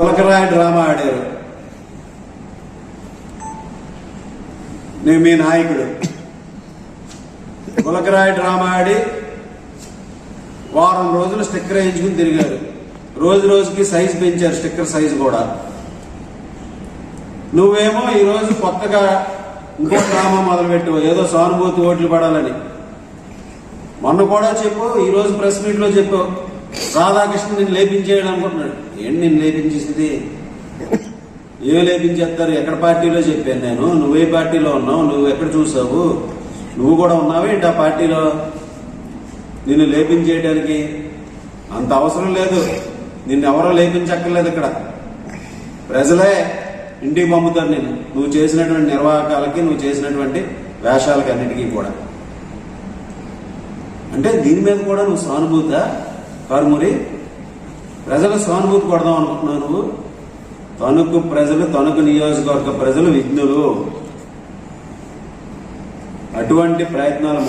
గులకరాయి drama ఆడారు. నేను మీ నాయకుడు. గులకరాయి డ్రామా ఆడి వారం రోజులు స్టిక్కర్ వేయించుకుని తిరిగారు. రోజు రోజుకి సైజ్ పెంచారు స్టిక్కర్ సైజ్ కూడా. నువ్వేమో ఈరోజు కొత్తగా ఇంకో డ్రామా మొదలుపెట్టావు. ఏదో సానుభూతి ఓట్లు పడాలని. మొన్న కూడా చెప్పు ఈరోజు ప్రెస్ మీట్లో చెప్పావు. చెప్పు రాధాకృష్ణ నిన్ను లేపించేయడం అనుకుంటున్నాడు. ఏంటి నిన్ను లేపించేసింది? ఏం లేపించేస్తారు? ఎక్కడ పార్టీలో చెప్పాను నేను. నువ్వే పార్టీలో ఉన్నావు? నువ్వు ఎక్కడ చూసావు? నువ్వు కూడా ఉన్నావు ఏంటి ఆ పార్టీలో? నిన్ను లేపించేయడానికి అంత అవసరం లేదు. నిన్ను ఎవరో లేపించక్కర్లేదు ఇక్కడ. ప్రజలే ఇంటికి పంపుతారు నేను నువ్వు చేసినటువంటి నిర్వాహకాలకి నువ్వు చేసినటువంటి వేషాలకి అన్నిటికీ కూడా. అంటే దీని మీద కూడా నువ్వు సానుభూత కారుమురి ప్రజల సానుభూతి కొడదాం అనుకుంటున్నాను తణుకు ప్రజలు తణుకు నియోజకవర్గ ప్రజలు విఘ్నులు. అటువంటి ప్రయత్నాలు